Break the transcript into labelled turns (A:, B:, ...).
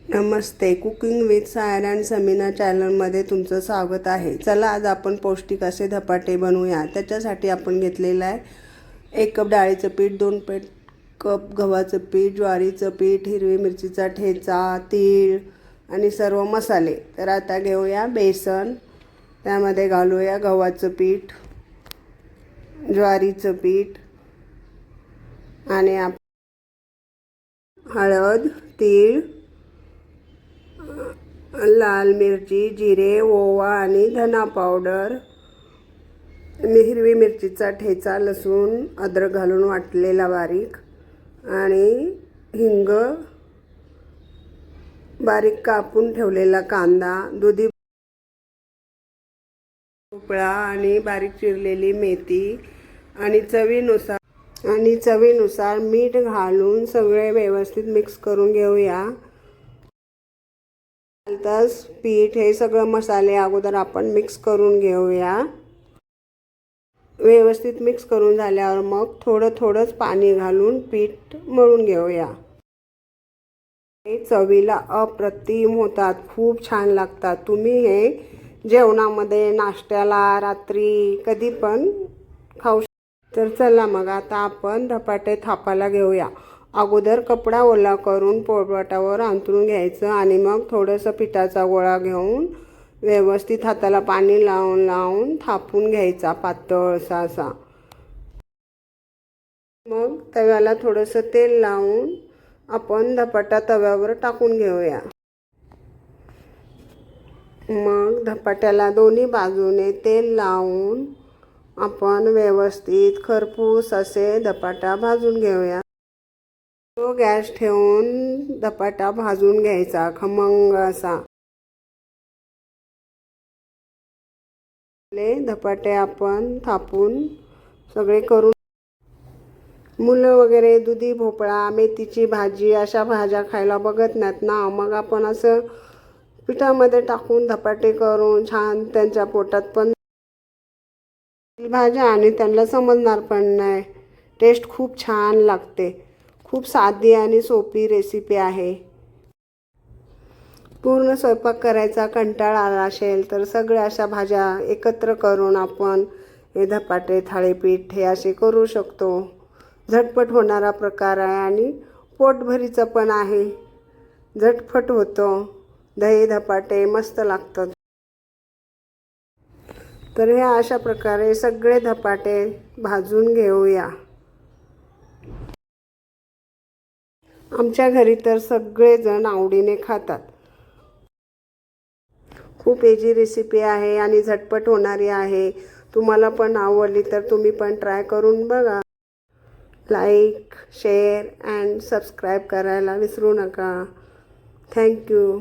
A: Namaste. Cooking with Sair and Sameena चॅनलमध्ये तुमचं स्वागत आहे. चला आज आपण पौष्टिक असे धपाटे बनवूया. त्याच्यासाठी आपण घेतलेलं आहे एक कप डाळीचं पीठ दोन पेट कप गव्हाचं पीठ ज्वारीचं पीठ हिरवी मिरचीचा ठेचा तीळ आणि सर्व मसाले. तर आता घेऊया बेसन. त्यामध्ये घालूया गव्हाचं पीठ ज्वारीचं पीठ आणि आप हळद तीळ लाल मिरची जिरे ओवा आणि धना पावडर मी हिरवी मिरचीचा ठेचा लसूण अद्रक घालून वाटलेला बारीक आणि हिंग. बारीक कापून ठेवलेला कांदा दुधी भोपळा आणि बारीक चिरलेली मेथी आणि चवीनुसार आणि चवीनुसार मीठ घालून सगळे व्यवस्थित मिक्स करून घेऊया. तर पीठ हे सगळं मसाले अगोदर आपण मिक्स करून घेऊया. व्यवस्थित मिक्स करून झाल्यावर मग थोडं थोडंच पाणी घालून पीठ मळून घेऊया. हे चवीला अप्रतिम होतात खूप छान लागतात. तुम्ही हे जेवणामध्ये नाश्त्याला रात्री कधी पण खाऊ तर चला मग आता आपण धपाटे थापायला घेऊया. अगोदर कपडा ओला करून पोळपाटावर अंथरून घ्यायचं आणि मग थोडंसं पिठाचा गोळा घेऊन व्यवस्थित हाताला पाणी लावून लावून थापून घ्यायचा पातळसा असा मग तव्याला थोडंसं तेल लावून आपण धपाटा तव्यावर टाकून घेऊया. मग धपाट्याला दोन्ही बाजूने तेल लावून आपण व्यवस्थित खरपूस असे धपाटा भाजून घेऊया. तो गॅस ठेवून धपाटा भाजून घ्यायचा खमंग असा. धपाटे आपण थापून सगळे करून मुलं वगैरे दुधी भोपळा मेथीची भाजी अशा भाज्या खायला बघत नाहीत ना. मग आपण असं पिठामध्ये टाकून धपाटे करून छान त्यांच्या पोटात पण भाज्या आणि त्यांना समजणार पण नाही. टेस्ट खूप छान लागते. खूप साधी आणि सोपी रेसिपी आहे. पूर्ण स्वयंपाक करायचा कंटाळा आला असेल तर सगळ्या अशा भाज्या एकत्र करून आपण हे धपाटे थाळीपीठ हे असे करू शकतो. झटपट होणारा प्रकार आहे आणि पोटभरीचं पण आहे. झटपट होतं. दही धपाटे मस्त लागतात. तर हे अशा प्रकारे सगळे धपाटे भाजून घेऊया. आमच्या घरी तर सगळेजण आवडीने खातात. खूप एजी रेसिपी आहे आणि झटपट होणारी आहे. तुम्हाला पण आवडली तर तुम्ही पण ट्राय करून बघा. लाईक शेअर अँड सबस्क्राईब करायला विसरू नका. थँक्यू.